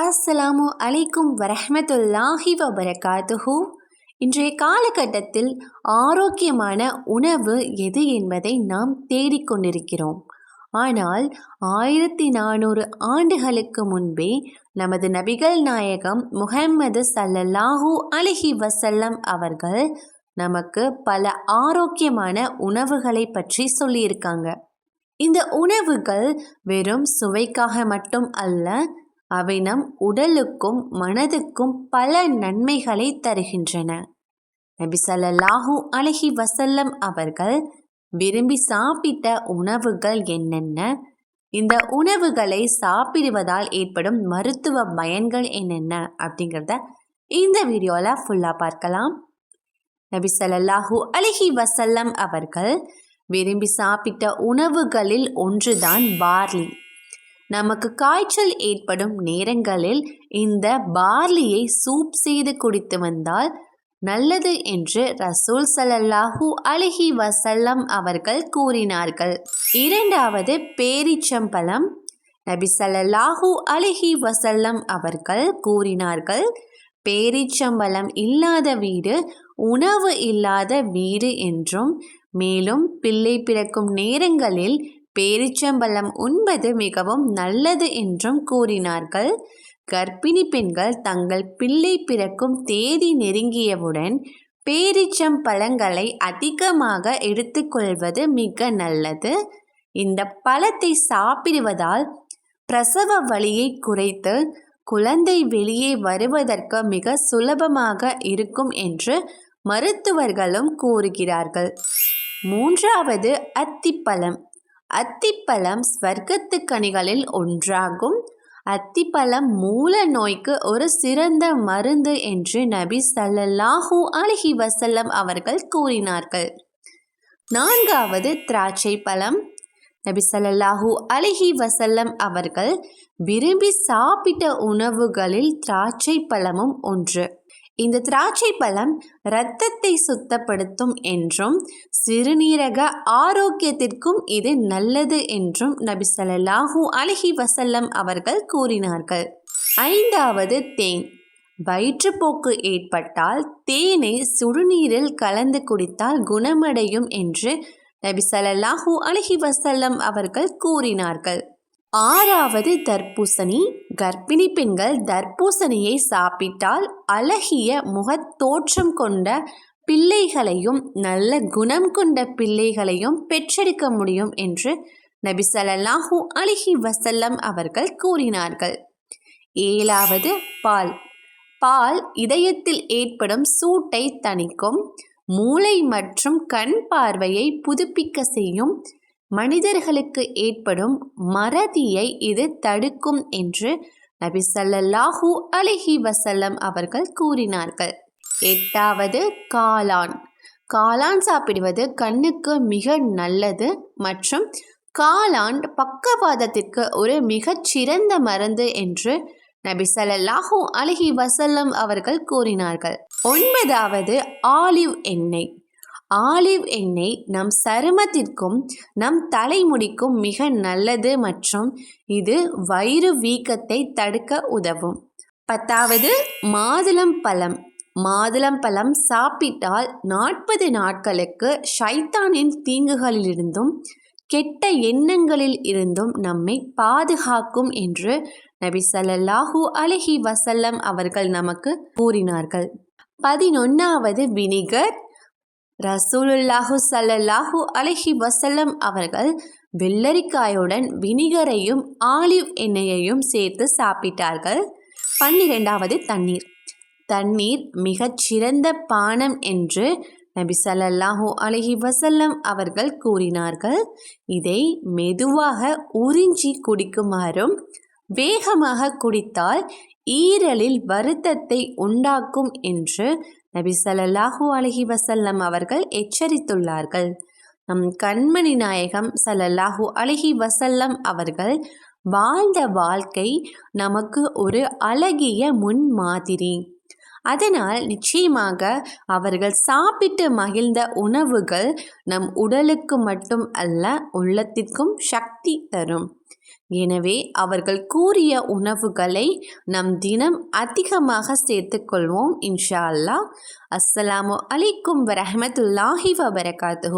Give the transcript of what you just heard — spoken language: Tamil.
அஸ்ஸலாமு அலைக்கும் வரஹமத்துல்லாஹி வபரகாத்துஹு. இன்றைய காலகட்டத்தில் ஆரோக்கியமான உணவு எது என்பதை நாம் தேடிக்கொண்டிருக்கிறோம் ஆனால் ஆயிரத்தி நானூறு ஆண்டுகளுக்கு முன்பே நமது நபிகள் நாயகம் முஹம்மது சல்லல்லாஹூ அலிஹி வசல்லம் அவர்கள் நமக்கு பல ஆரோக்கியமான உணவுகளை பற்றி சொல்லியிருக்காங்க. இந்த உணவுகள் வெறும் சுவைக்காக மட்டும் அல்ல அவை நம் உடலுக்கும் மனதுக்கும் பல நன்மைகளை தருகின்றன. நபி சல்லாஹூ அலஹி வசல்லம் அவர்கள் விரும்பி சாப்பிட்ட உணவுகள் என்னென்ன? இந்த உணவுகளை சாப்பிடுவதால் ஏற்படும் மருத்துவ பயன்கள் என்னென்ன? அப்படிங்கிறத இந்த வீடியோவில் ஃபுல்லாக பார்க்கலாம். நபி சல்லாஹூ அலஹி வசல்லம் அவர்கள் விரும்பி சாப்பிட்ட உணவுகளில் ஒன்றுதான் பார்லி. நமக்கு காய்ச்சல் ஏற்படும் நேரங்களில் இந்த பார்லியை சூப் செய்து குடித்து வந்தால் நல்லது என்று ரசூல் சல்லல்லாஹூ அலிஹி வசல்லம் அவர்கள் கூறினார்கள். இரண்டாவது பேரிச்சம்பழம். நபி சல்லல்லாஹூ அலிஹி வசல்லம் அவர்கள் கூறினார்கள் பேரிச்சம்பழம் இல்லாத வீடு உணவு இல்லாத வீடு என்றும் மேலும் பிள்ளை பிறக்கும் நேரங்களில் பேரிச்சம்பழம் உண்பது மிகவும் நல்லது என்றும் கூறினார்கள். கர்ப்பிணி பெண்கள் தங்கள் பிள்ளை பிறக்கும் தேதி நெருங்கியவுடன் பேரிச்சம் பழங்களை அதிகமாக எடுத்துக்கொள்வது மிக நல்லது. இந்த பழத்தை சாப்பிடுவதால் பிரசவ வழியை குறைத்து குழந்தை வெளியே வருவதற்கு மிக சுலபமாக இருக்கும் என்று மருத்துவர்களும் கூறுகிறார்கள். மூன்றாவது அத்திப்பழம். அத்திப்பழம் ஸ்வர்க்கத்து கனிகளில் ஒன்றாகும். அத்திப்பழம் மூல நோய்க்கு ஒரு சிறந்த மருந்து என்று நபி சல்லல்லாஹூ அலஹி வசல்லம் அவர்கள் கூறினார்கள். நான்காவது திராட்சை பழம் நபி சல்லல்லாஹூ அலஹி வசல்லம் அவர்கள் விரும்பி சாப்பிட்ட உணவுகளில் திராட்சை பழமும் ஒன்று. இந்த திராட்சை பழம் இரத்தத்தை சுத்தப்படுத்தும் என்றும் சிறுநீரக ஆரோக்கியத்திற்கும் இது நல்லது என்றும் நபி சல்லாஹூ அலஹி வசல்லம் அவர்கள் கூறினார்கள். ஐந்தாவது தேன். வயிற்றுப்போக்கு ஏற்பட்டால் தேனை சுடுநீரில் கலந்து குடித்தால் குணமடையும் என்று நபி சல்லாஹூ அலஹி வசல்லம் அவர்கள் கூறினார்கள். ஆறாவது தர்பூசணி. கர்ப்பிணி பெண்கள் தர்பூசணியை சாப்பிட்டால் அழகிய முகத்தோற்றம் கொண்ட பிள்ளைகளையும் நல்ல குணம் கொண்ட பிள்ளைகளையும் பெற்றெடுக்க முடியும் என்று நபி சல்லாஹூ அலிஹி வசல்லம் அவர்கள் கூறினார்கள். ஏழாவது பால். பால் இதயத்தில் ஏற்படும் சூட்டை தணிக்கும் மூளை மற்றும் கண் பார்வையை புதுப்பிக்க செய்யும் மனிதர்களுக்கு ஏற்படும் மறதியை இது தடுக்கும் என்று நபி சல்லல்லாஹூ அலிஹி வசல்லம் அவர்கள் கூறினார்கள். எட்டாவது காளான். காளான் சாப்பிடுவது கண்ணுக்கு மிக நல்லது மற்றும் காளான் பக்கவாதத்திற்கு ஒரு மிகச்சிறந்த மருந்து என்று நபி சல்லாஹூ அலிஹி வசல்லம் அவர்கள் கூறினார்கள். ஒன்பதாவது ஆலிவ் எண்ணெய். ஆலிவ் எண்ணெய் நம் சருமத்திற்கும் நம் தலைமுடிக்கும் மிக நல்லது மற்றும் இது வயிறு வீக்கத்தை தடுக்க உதவும். பத்தாவது மாதுளம் பழம். மாதுளம் பழம் சாப்பிட்டால் நாற்பது நாட்களுக்கு ஷைத்தானின் தீங்குகளிலிருந்தும் கெட்ட எண்ணங்களில் இருந்தும் நம்மை பாதுகாக்கும் என்று நபி சல்லாஹூ அலஹி வசல்லம் அவர்கள் நமக்கு கூறினார்கள். பதினொன்னாவது வினிகர். ரசூலுல்லாஹு சல்லல்லாஹு அலஹி வசல்லம் அவர்கள் வெள்ளரிக்காயுடன் வினிகரையும் ஆலிவ் எண்ணெயையும் சேர்த்து சாப்பிட்டார்கள். பன்னிரெண்டாவது தண்ணீர். தண்ணீர் மிகச்சிறந்த பானம் என்று நபி சல்லல்லாஹு அலஹி வசல்லம் அவர்கள் கூறினார்கள். இதை மெதுவாக உறிஞ்சி குடிக்குமாறும் வேகமாக குடித்தால் ஈரலில் வருத்தத்தை உண்டாக்கும் என்று நபி சல்லாஹூ அலஹி வசல்லம் அவர்கள் எச்சரித்துள்ளார்கள். நம் கண்மணி நாயகம் சல்லல்லாஹூ அலஹி வசல்லம் அவர்கள் வாழ்ந்த வாழ்க்கை நமக்கு ஒரு அழகிய முன்மாதிரி அதனால் நிச்சயமாக அவர்கள் சாப்பிட்டு மகிழ்ந்த உணவுகள் நம் உடலுக்கு மட்டும் அல்ல உள்ளத்திற்கும் சக்தி தரும். எனவே அவர்கள் கூறிய உணவுகளை நம் தினம் அதிகமாக சேர்த்துக்கொள்வோம் இன்ஷா அல்லாஹ். அஸ்ஸலாமு அலைக்கும் வரஹமத்துல்லாஹி வபரகாத்து